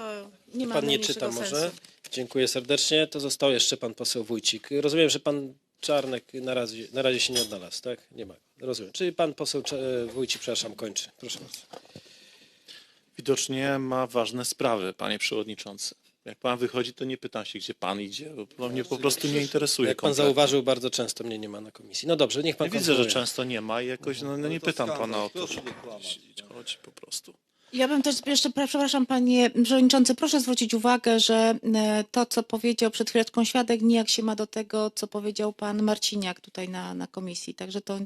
To nie ma Pan nie czyta może? sensu. Dziękuję serdecznie. To został jeszcze pan poseł Wójcik. Rozumiem, że pan Czarnek na razie, na razie się nie odnalazł, tak? Nie ma. Rozumiem. Czyli pan poseł Cze- Wójcik, przepraszam, kończy. Proszę bardzo. Widocznie ma ważne sprawy, panie przewodniczący. Jak pan wychodzi, to nie pytam się, gdzie pan idzie, bo mnie po prostu nie interesuje. Jak pan kompletnie. zauważył, bardzo często mnie nie ma na komisji. No dobrze, niech pan Ja widzę, że kontynuuje. często nie ma i jakoś no, no nie pytam pana o to. Chodzi po prostu. Ja bym też jeszcze, przepraszam panie przewodniczący, proszę zwrócić uwagę, że e, to, co powiedział przed chwileczką świadek, nijak się ma do tego, co powiedział pan Marciniak tutaj na, na komisji. Także to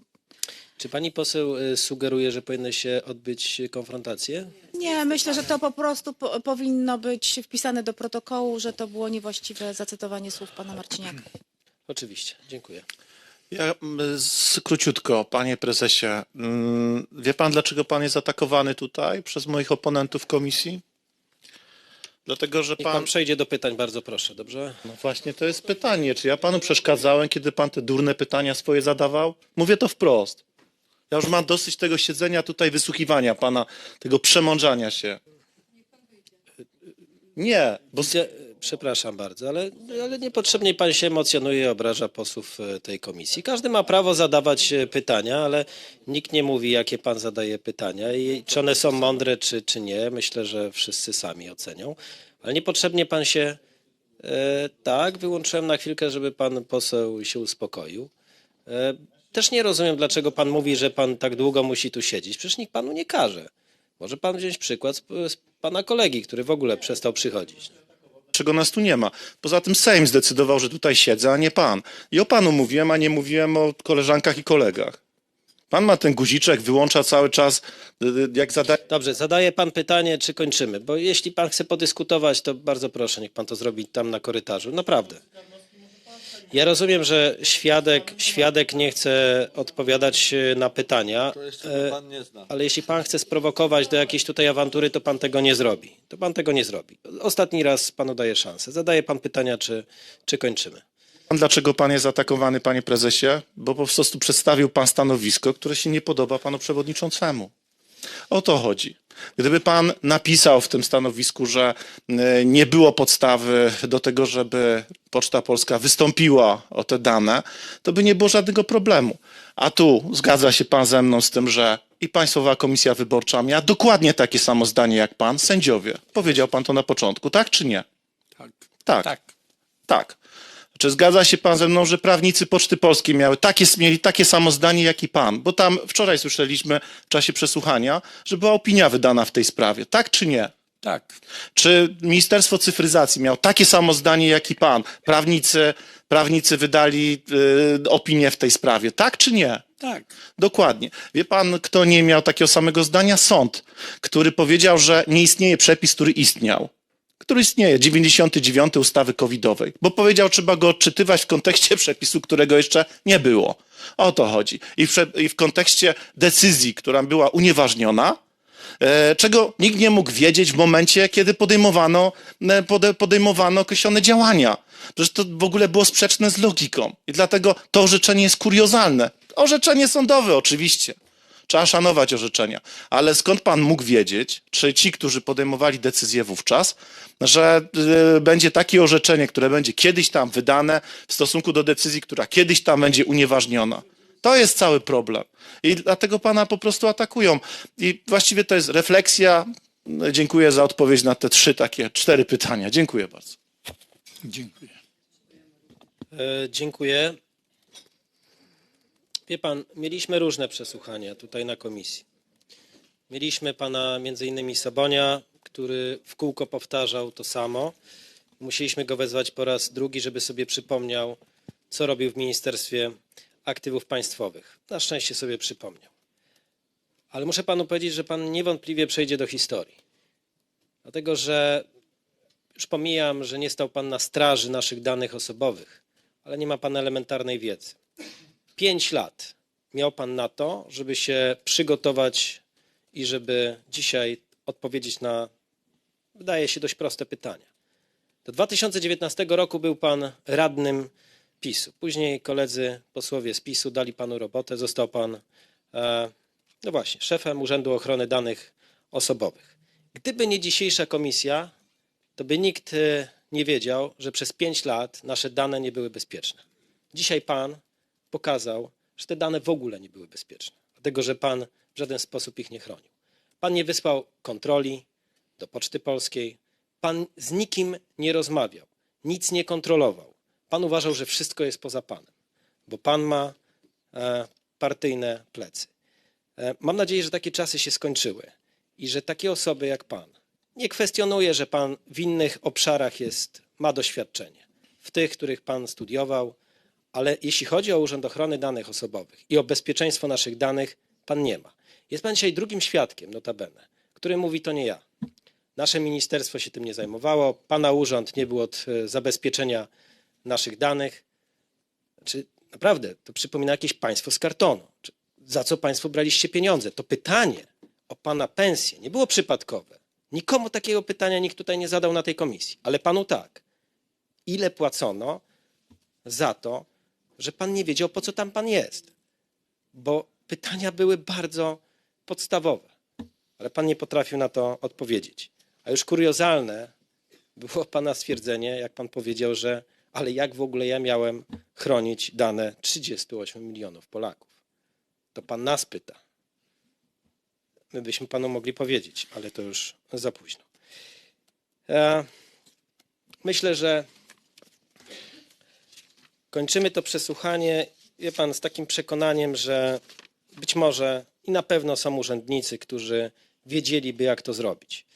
Czy pani poseł y, sugeruje, że powinny się odbyć konfrontacje? nie, myślę, że to po prostu po, powinno być wpisane do protokołu, że to było niewłaściwe zacytowanie słów pana Marciniaka. Oczywiście, dziękuję. Ja mm, króciutko, panie prezesie, mm, wie pan, dlaczego pan jest atakowany tutaj przez moich oponentów w komisji? Dlatego, że Niech pan pan... przejdzie do pytań, bardzo proszę, dobrze? No właśnie, to jest pytanie. Czy ja panu przeszkadzałem, kiedy pan te durne pytania swoje zadawał? Mówię to wprost. Ja już mam dosyć tego siedzenia tutaj, wysłuchiwania pana, tego przemądrzania się. Nie, bo przepraszam bardzo, ale, ale niepotrzebnie pan się emocjonuje i obraża posłów e, tej komisji. Każdy ma prawo zadawać e, pytania, ale nikt nie mówi, jakie pan zadaje pytania i czy one są mądre, czy, czy nie. Myślę, że wszyscy sami ocenią. Ale niepotrzebnie pan się. E, tak, wyłączyłem na chwilkę, żeby pan poseł się uspokoił. E, też nie rozumiem, dlaczego pan mówi, że pan tak długo musi tu siedzieć. Przecież nikt panu nie każe. Może pan wziąć przykład z, z pana kolegi, który w ogóle przestał przychodzić. Czego nas tu nie ma. Poza tym Sejm zdecydował, że tutaj siedzę, a nie pan. I o panu mówiłem, a nie mówiłem o koleżankach i kolegach. Pan ma ten guziczek, wyłącza cały czas, y, y, jak zadaje. Dobrze, zadaje pan pytanie, czy kończymy? Bo jeśli pan chce podyskutować, to bardzo proszę, niech pan to zrobi tam na korytarzu. Naprawdę. Ja rozumiem, że świadek, świadek nie chce odpowiadać e, na pytania, e, pan nie zna. ale jeśli pan chce sprowokować do jakiejś tutaj awantury, to pan tego nie zrobi. To pan tego nie zrobi. Ostatni raz panu daję szansę. Zadaje pan pytania, czy, czy kończymy. Dlaczego pan jest atakowany, panie prezesie? Bo po prostu przedstawił pan stanowisko, które się nie podoba panu przewodniczącemu. O to chodzi. Gdyby pan napisał w tym stanowisku, że y, nie było podstawy do tego, żeby Poczta Polska wystąpiła o te dane, to by nie było żadnego problemu. A tu zgadza się pan ze mną z tym, że i Państwowa Komisja Wyborcza miała dokładnie takie samo zdanie jak pan, sędziowie. Powiedział pan to na początku, tak czy nie? Tak. Tak. Tak. Tak. Czy zgadza się pan ze mną, że prawnicy Poczty Polskiej miały takie, mieli takie samo zdanie jak i pan? Bo tam wczoraj słyszeliśmy w czasie przesłuchania, że była opinia wydana w tej sprawie. Tak czy nie? Tak. Czy Ministerstwo Cyfryzacji miało takie samo zdanie jak i pan? Prawnicy, prawnicy wydali y, opinię w tej sprawie. Tak czy nie? Tak. Dokładnie. Wie pan, kto nie miał takiego samego zdania? Sąd, który powiedział, że nie istnieje przepis, który istniał. Który istnieje, 99 ustawy covidowej, bo powiedział, trzeba go odczytywać w kontekście przepisu, którego jeszcze nie było. O to chodzi. I w, i w kontekście decyzji, która była unieważniona, e, czego nikt nie mógł wiedzieć w momencie, kiedy podejmowano, e, pode, podejmowano określone działania. Przecież to w ogóle było sprzeczne z logiką. I dlatego to orzeczenie jest kuriozalne. Orzeczenie sądowe, oczywiście. Trzeba szanować orzeczenia. Ale skąd pan mógł wiedzieć, czy ci, którzy podejmowali decyzję wówczas, że y, będzie takie orzeczenie, które będzie kiedyś tam wydane w stosunku do decyzji, która kiedyś tam będzie unieważniona? To jest cały problem. I dlatego pana po prostu atakują. I właściwie to jest refleksja. Dziękuję za odpowiedź na te trzy takie, cztery pytania. Dziękuję bardzo. Dziękuję. E, dziękuję. Wie pan, mieliśmy różne przesłuchania tutaj na komisji. Mieliśmy pana między innymi Sobonia, który w kółko powtarzał to samo. Musieliśmy go wezwać po raz drugi, żeby sobie przypomniał, co robił w Ministerstwie Aktywów Państwowych. Na szczęście sobie przypomniał. Ale muszę panu powiedzieć, że pan niewątpliwie przejdzie do historii. Dlatego, że już pomijam, że nie stał pan na straży naszych danych osobowych, ale nie ma pan elementarnej wiedzy. Pięć lat miał pan na to, żeby się przygotować i żeby dzisiaj odpowiedzieć na, wydaje się, dość proste pytania. Do 2019 roku był pan radnym PiSu. Później koledzy posłowie z PiSu dali panu robotę, został pan, e, no właśnie, szefem Urzędu Ochrony Danych Osobowych. Gdyby nie dzisiejsza komisja, to by nikt e, nie wiedział, że przez pięć lat nasze dane nie były bezpieczne. Dzisiaj pan pokazał, że te dane w ogóle nie były bezpieczne, dlatego że pan w żaden sposób ich nie chronił. Pan nie wysłał kontroli do Poczty Polskiej, pan z nikim nie rozmawiał, nic nie kontrolował. Pan uważał, że wszystko jest poza panem, bo pan ma e, partyjne plecy. E, Mam nadzieję, że takie czasy się skończyły i że takie osoby jak pan, nie kwestionuję, że pan w innych obszarach jest, ma doświadczenie, w tych, których pan studiował, ale jeśli chodzi o Urząd Ochrony Danych Osobowych i o bezpieczeństwo naszych danych, pan nie ma. Jest pan dzisiaj drugim świadkiem, notabene, który mówi to nie ja. Nasze ministerstwo się tym nie zajmowało, pana urząd nie był od e, zabezpieczenia naszych danych. Czy naprawdę to przypomina jakieś państwo z kartonu? Za co państwo braliście pieniądze? To pytanie o pana pensję nie było przypadkowe. Nikomu takiego pytania nikt tutaj nie zadał na tej komisji, ale panu tak. Ile płacono za to, że pan nie wiedział, po co tam pan jest? Bo pytania były bardzo podstawowe, ale pan nie potrafił na to odpowiedzieć. A już kuriozalne było pana stwierdzenie, jak pan powiedział, że ale jak w ogóle ja miałem chronić dane 38 milionów Polaków? To pan nas pyta. My byśmy panu mogli powiedzieć, ale to już za późno. E, Myślę, że kończymy to przesłuchanie, wie pan, z takim przekonaniem, że być może i na pewno są urzędnicy, którzy wiedzieliby, jak to zrobić.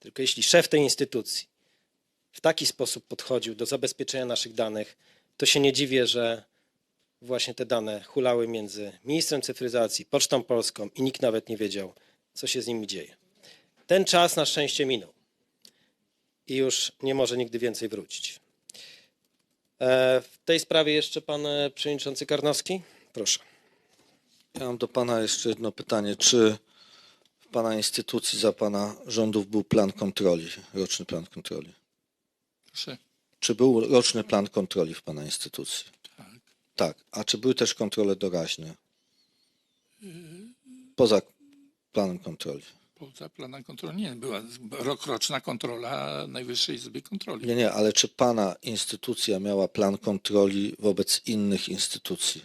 Tylko jeśli szef tej instytucji w taki sposób podchodził do zabezpieczenia naszych danych, to się nie dziwię, że właśnie te dane hulały między ministrem cyfryzacji, Pocztą Polską i nikt nawet nie wiedział, co się z nimi dzieje. Ten czas na szczęście minął i już nie może nigdy więcej wrócić. E, W tej sprawie jeszcze pan e, przewodniczący Karnowski? Proszę. Ja mam do pana jeszcze jedno pytanie. Czy w pana instytucji za pana rządów był plan kontroli, roczny plan kontroli? Proszę. Czy był roczny plan kontroli w pana instytucji? Tak. Tak. A czy były też kontrole doraźne? Poza planem kontroli. Poza planem kontroli nie była rokroczna kontrola Najwyższej Izby Kontroli. Nie, nie, ale czy pana instytucja miała plan kontroli wobec innych instytucji?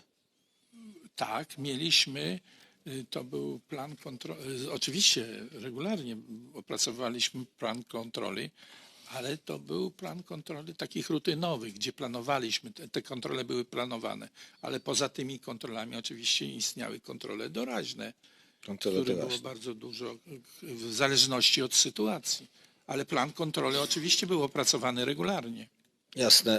Tak, mieliśmy, to był plan kontroli, oczywiście regularnie opracowaliśmy plan kontroli, ale to był plan kontroli takich rutynowych, gdzie planowaliśmy, te, te kontrole były planowane, ale poza tymi kontrolami oczywiście istniały kontrole doraźne, Kontrole których było bardzo dużo w zależności od sytuacji. Ale plan kontroli oczywiście był opracowany regularnie. Jasne.